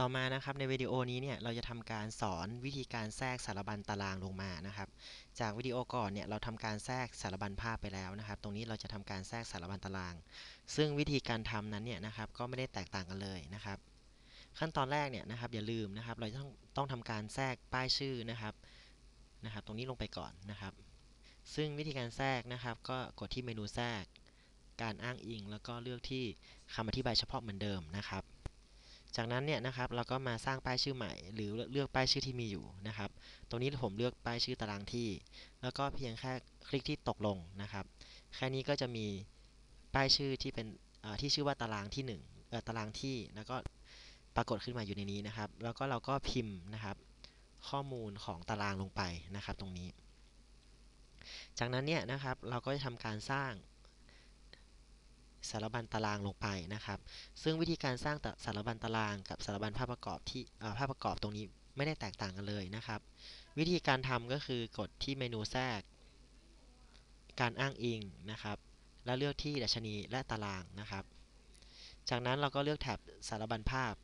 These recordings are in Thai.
ต่อมานะครับในวิดีโอนี้เนี่ยเราจะทำการสอนวิธีการแทรกสารบัญตารางลงมานะครับ จากวิดีโอก่อนเนี่ยเราทำการแทรกสารบัญภาพไปแล้วนะครับ ตรงนี้เราจะทำการแทรกสารบัญตาราง ซึ่งวิธีการทำนั้นเนี่ยนะครับก็ไม่ได้แตกต่างกันเลยนะครับ ขั้นตอนแรกเนี่ยนะครับอย่าลืมนะครับเราต้องต้องทำการแทรกป้ายชื่อนะครับนะครับ ตรงนี้ลงไปก่อนนะครับ ซึ่งวิธีการแทรกนะครับ ก็กดที่เมนูแทรก การอ้างอิง แล้วก็เลือกที่คำอธิบายเฉพาะเหมือนเดิมนะครับ จากนั้นเนี่ยนะครับเราก็มาสร้างป้ายชื่อใหม่ หรือเลือกป้ายชื่อที่มีอยู่นะครับ ตรงนี้ผมเลือกป้ายชื่อตารางที่ แล้วก็เพียงแค่คลิกที่ตกลงนะครับ แค่นี้ก็จะมีป้ายชื่อที่เป็นที่ชื่อว่าตารางที่1ตารางที่แล้วก็ปรากฏขึ้นมาอยู่ในนี้นะครับ แล้วก็เราก็พิมพ์นะครับ ข้อมูลของตารางลงไปนะครับ ตรงนี้ จากนั้นเนี่ยนะครับเราก็จะทำการสร้าง สารบัญตารางลงไปนะครับ ซึ่งวิธีการสร้างสารบัญตารางกับสารบัญภาพประกอบที่ภาพประกอบตรงนี้ไม่ได้แตกต่างกันเลยนะครับ วิธีการทำก็คือกดที่เมนูแทรก การอ้างอิงนะครับ แล้วเลือกที่ดัชนีและตารางนะครับ จากนั้นเราก็เลือกแถบสารบัญภาพ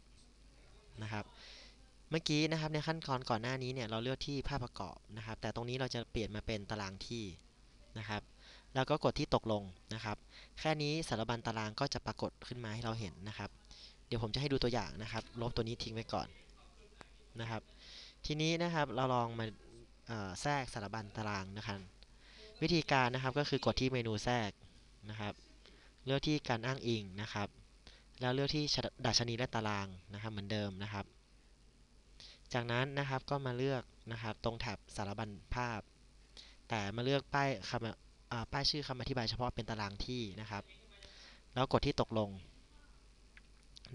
นะครับเมื่อกี้นะครับในขั้นตอนก่อนหน้านี้เนี่ยเราเลือกที่ภาพประกอบนะครับ แต่ตรงนี้เราจะเปลี่ยนมาเป็นตารางที่นะครับ แล้วก็กดที่ตกลงนะครับ แค่นี้สารบัญตารางก็จะปรากฏขึ้นมาให้เราเห็นนะครับ เดี๋ยวผมจะให้ดูตัวอย่างนะครับ ลบตัวนี้ทิ้งไว้ก่อนนะครับ ทีนี้นะครับเราลองมาแทรกสารบัญตารางนะครับวิธีการนะครับก็คือกดที่เมนูแทรกนะครับ เลือกที่การอ้างอิงนะครับ แล้วเลือกที่ดัชนีและตารางนะครับ เหมือนเดิมนะครับ จากนั้นนะครับก็มาเลือกนะครับ ตรงแถบสารบัญภาพ แต่มาเลือกป้ายคำ ป้ายชื่อคำอธิบายเฉพาะเป็นตารางที่นะครับ แล้วกดที่ตกลง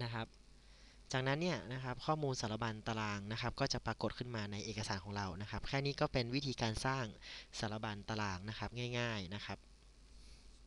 นะครับ จากนั้นเนี่ยนะครับข้อมูลสารบัญตารางนะครับ ก็จะปรากฏขึ้นมาในเอกสารของเรานะครับ แค่นี้ก็เป็นวิธีการสร้างสารบัญตารางนะครับง่าย ๆนะครับ